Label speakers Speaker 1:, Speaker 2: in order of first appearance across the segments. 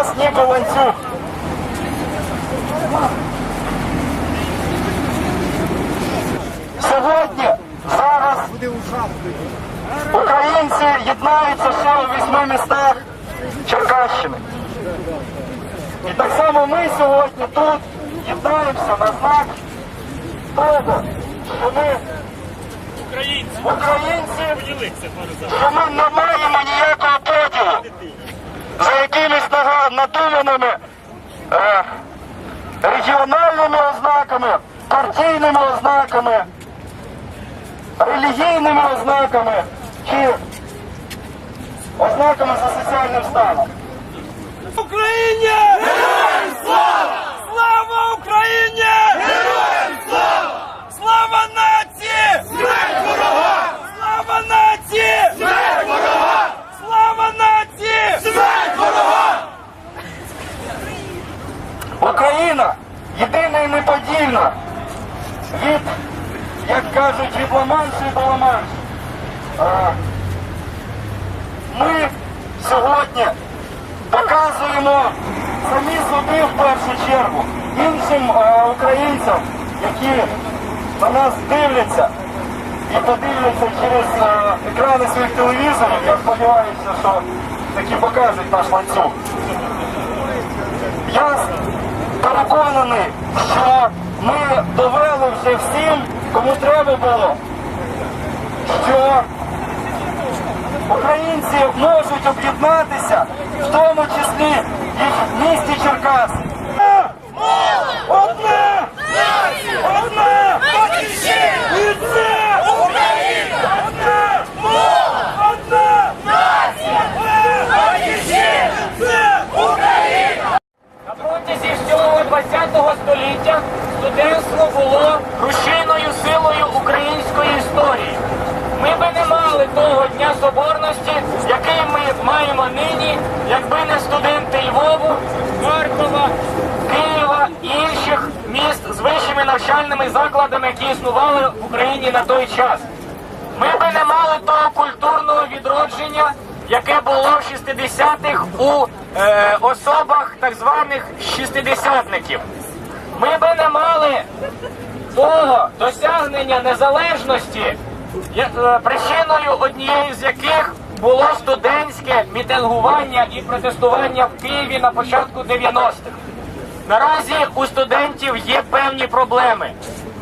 Speaker 1: нас ніби ланцюг. Сьогодні, зараз українці єднаються ще у вісьми містах Черкащини. І так само ми сьогодні тут єднаємося на знак того, що ми
Speaker 2: Українці,
Speaker 1: що ми не маємо ніякого поділу за якимись надуманими е, регіональними ознаками, партійними ознаками, релігійними ознаками чи ознаками за соціальним станом
Speaker 2: Україні! Героям слава! Слава нації! Смерть ворога! Слава нації! Смерть ворога! Слава нації! Смерть ворога!
Speaker 1: Україна єдина і неподільна від, як кажуть, від Ла-Маншу до Ла-Маншу. Ми сьогодні показуємо самі собі в першу чергу іншим українцям, які на нас дивляться і подивляться через екрани своїх телевізорів. Я сподіваюся, що такі покажуть наш ланцюг. Я переконаний, що ми довели вже всім, кому треба було, що українці можуть об'єднатися, в тому числі і в місті Черкас. Одне! І це Україна! Одне! Одне! Це Україна!
Speaker 3: На протязі всього ХХ століття студентство було рушійною силою української історії. Ми би не мали того Дня Соборності, який ми маємо нині, якби не студенти Львову, Харкова, Києва і інших міст з вищими навчальними закладами, які існували в Україні на той час. Ми би не мали того культурного відродження, яке було в 60-х у е, особах так званих шістидесятників. Ми би не мали того досягнення незалежності, е, причиною однією з яких було студентське мітингування і протестування в Києві на початку 90-х. Наразі у студентів є певні проблеми.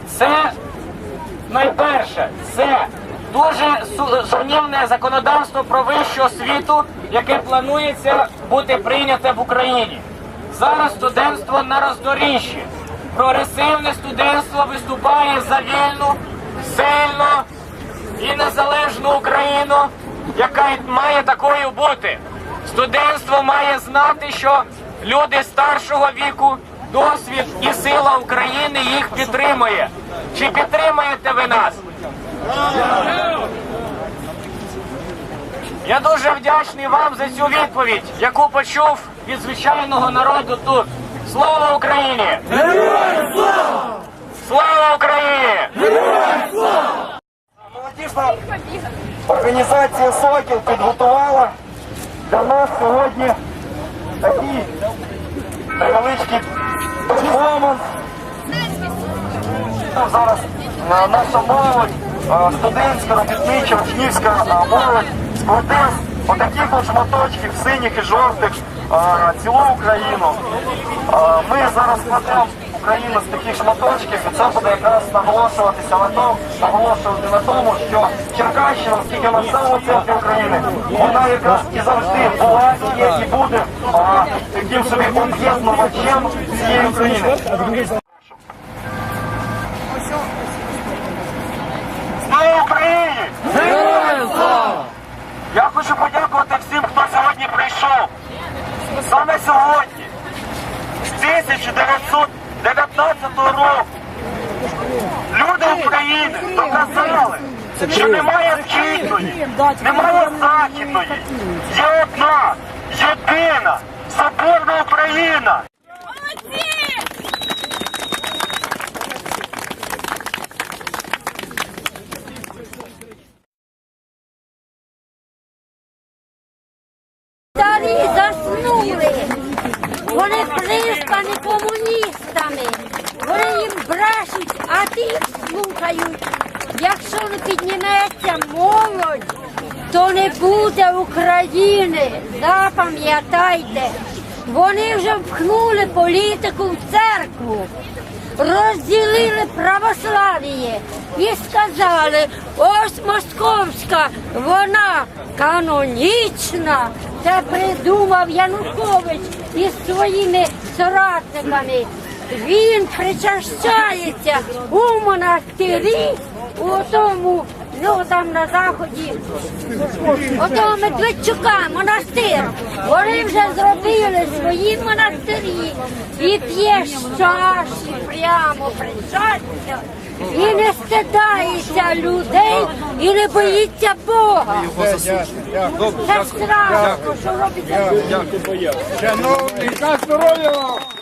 Speaker 3: Це Найперше, це дуже сумнівне законодавство про вищу освіту, яке планується бути прийняте в Україні. Зараз студентство на роздоріжжі. Прогресивне студентство виступає за вільну, сильну і незалежну Україну, яка має такою бути. Студентство має знати, що люди старшого віку, досвід і сила України їх підтримує. Чи підтримуєте ви нас? Я дуже вдячний вам за цю відповідь, яку почув від звичайного народу тут. Слава Україні! Героям слава! Слава Україні!
Speaker 1: Молодіжна організація Сокіл підготувала для нас сьогодні такий невеличкий перформанс. Ну, Зараз наша молодь, студентська, робітнича, учнівська молодь складе з отаких от шматочків синіх і жовтих цілу Україну. Ми зараз складемо Україну з таких шматочків, і це буде якраз наголошуватися на тому, наголошувати на тому, що Черкащина, оскільки вона в самому України, вона якраз і завжди була, і є, і буде а, таким собі об'єднувачем цієї України. доказали, що немає східної, немає західної. Є одна, єдина, соборна Україна.
Speaker 4: Старі заснули. Вони прискані комуністами. Вони їм брешуть, а ті слухають. Якщо не підніметься молодь, то не буде України. Запам'ятайте. Вони вже впхнули політику в церкву, розділили православ'я і сказали, ось московська, вона канонічна. Це придумав Янукович із своїми соратниками. Він причащається у монастирі, у тому, ну там на заході, отого Медведчука, монастир. Вони вже зробили свої монастирі і п'є чаші прямо причастя. І не стидається людей, і не боїться Бога. Це страшно, що робиться.
Speaker 2: Шановні, здоров'я вам!